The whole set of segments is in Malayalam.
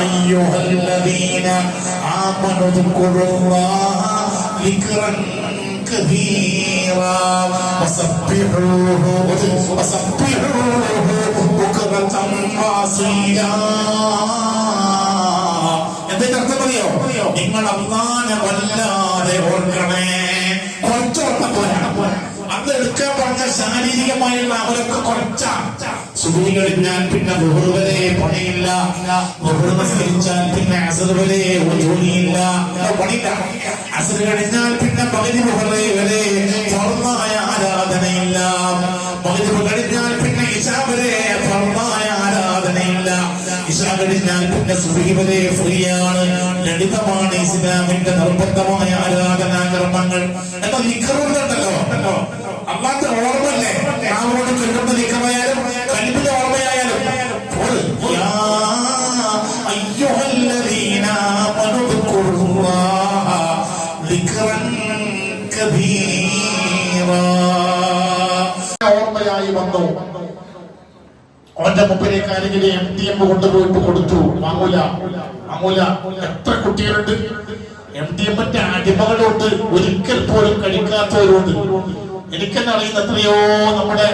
أيها الذين آمنوا اذكروا الله ذكرا كثيرا وسبحوه وسبحوه بكرة وأصيلا എന്തിന്റെ അർത്ഥം അറിയോ നിങ്ങൾ അള്ളാനെ വല്ലാതെ ഓർക്കണേ കുറച്ചോട്ടം പോരാ അത് ശാരീരികമായുള്ള അവരൊക്കെ കുറച്ച സുബി കഴിഞ്ഞാൽ പിന്നെ ബഹുർ വരെ പണിയില്ല. ബഹുർ പിന്നെ അസർ വരെ ജോലിയില്ല പണിയില്ല. അസർ കഴിഞ്ഞാൽ പിന്നെ പകുതി ബഹുറ വരെ ഫർദായ ആരാധനയില്ല. പകുതി കഴിഞ്ഞാൽ പിന്നെ ഇശാ വരെ ആരാധനയില്ല. ഇശാ കഴിഞ്ഞാൽ പിന്നെ സുബഹി വരെ ഫ്രീയാണ്. ലളിതമാണ് ഇസ്ലാമിന്റെ നിർബന്ധമായ ആരാധനാ ഓർമ്മയായി വന്നു. അവന്റെ മുമ്പിലേക്ക് ആരെങ്കിലും എം ഡി എം കൊണ്ടുപോയിട്ട് കൊടുത്തു. വാങ്ങൂല വാങ്ങൂല എത്ര കുട്ടികളുണ്ട്? എം ഡി എമ്മിന്റെ അടിമകളുണ്ട് ഒരിക്കൽ പോലും കഴിക്കാത്തവരുണ്ട്. എനിക്കെന്നെ അറിയുന്ന എത്രയോ നമ്മുടെ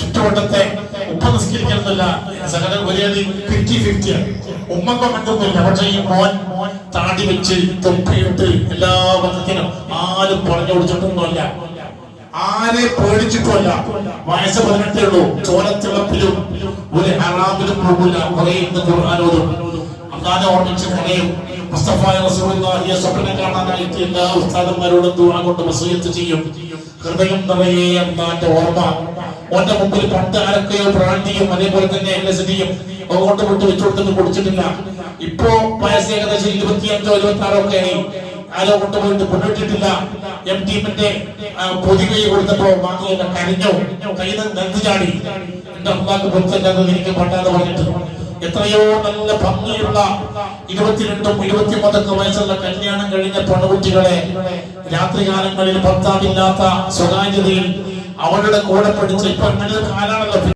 ചുറ്റുവട്ടത്തെ ഉപ്പ നിസ്കരിക്കണമെന്നില്ല സകല വലിയ ഫിഫ്റ്റി ഫിഫ്റ്റിയാണ് ഉമ്മക്ക മറ്റൊന്നുമില്ല പക്ഷെ ഈ മോൻ മോൻ താടി വെച്ച് തൊപ്പിയിട്ട് എല്ലാ വർഗത്തിനും ആരും പറഞ്ഞു കൊടുത്തിട്ടൊന്നുമല്ല. ആരെ പേടിച്ചിട്ടുമല്ല. വയസ്സ് പതിനെട്ടേ ഉള്ളൂ. ചോരത്തിളപ്പിലും ഒരു ഹറാമിലും പോകില്ല കുറെ ഇന്ന് ഖുർആാനോതും അള്ളാനെ ഓർമ്മിച്ച് കുറയും മുസ്തഫായ റസൂലുള്ളാഹിയെ സ്വപ്നം കാണാനായിട്ട് എല്ലാ ഉസ്താദന്മാരോടും ദുആ കൊണ്ട് വസീയത്ത് ചെയ്യും. ഹൃദയം നിറയെ അള്ളാന്റെ ഓർമ്മ. ഓന്റെ മുമ്പിൽ പണ്ട് ആരൊക്കെയോ പ്രാന്തിയും അതേപോലെ തന്നെ എൽ എസ് ഡിയും അങ്ങോട്ട് വിട്ട് വെച്ചുകൊടുത്തൊന്നും കുടിച്ചിട്ടില്ല ഇപ്പോ വയസ്സ് ഏകദേശം ഇരുപത്തിയഞ്ചോ ഇരുപത്തി ആറോ ഒക്കെ ആയി. ആരോ കൊണ്ടുപോയിട്ട് കൊണ്ടിട്ടില്ല എം ടീമിന്റെ പൊതുകൈ കൊടുത്തപ്പോ വാങ്ങിയത് കരഞ്ഞോ. കയ്യിൽ നിന്ന് ചാടി. എന്റെ അമ്മാക്ക് പൊരുത്തല്ലാതെ എനിക്ക് പണ്ടാന്ന് പറഞ്ഞിട്ട്. എത്രയോ നല്ല ഭംഗിയുള്ള ഇരുപത്തിരണ്ടും ഇരുപത്തിമൂന്നൊക്കെ വയസ്സുള്ള കല്യാണം കഴിഞ്ഞ പെൺകുട്ടികളെ രാത്രികാലങ്ങളിൽ ഭർത്താവില്ലാത്ത സ്വകാര്യതയിൽ അവരുടെ കൂടെ പഠിച്ച് ഇപ്പൊ അങ്ങനെ കാലാണല്ലോ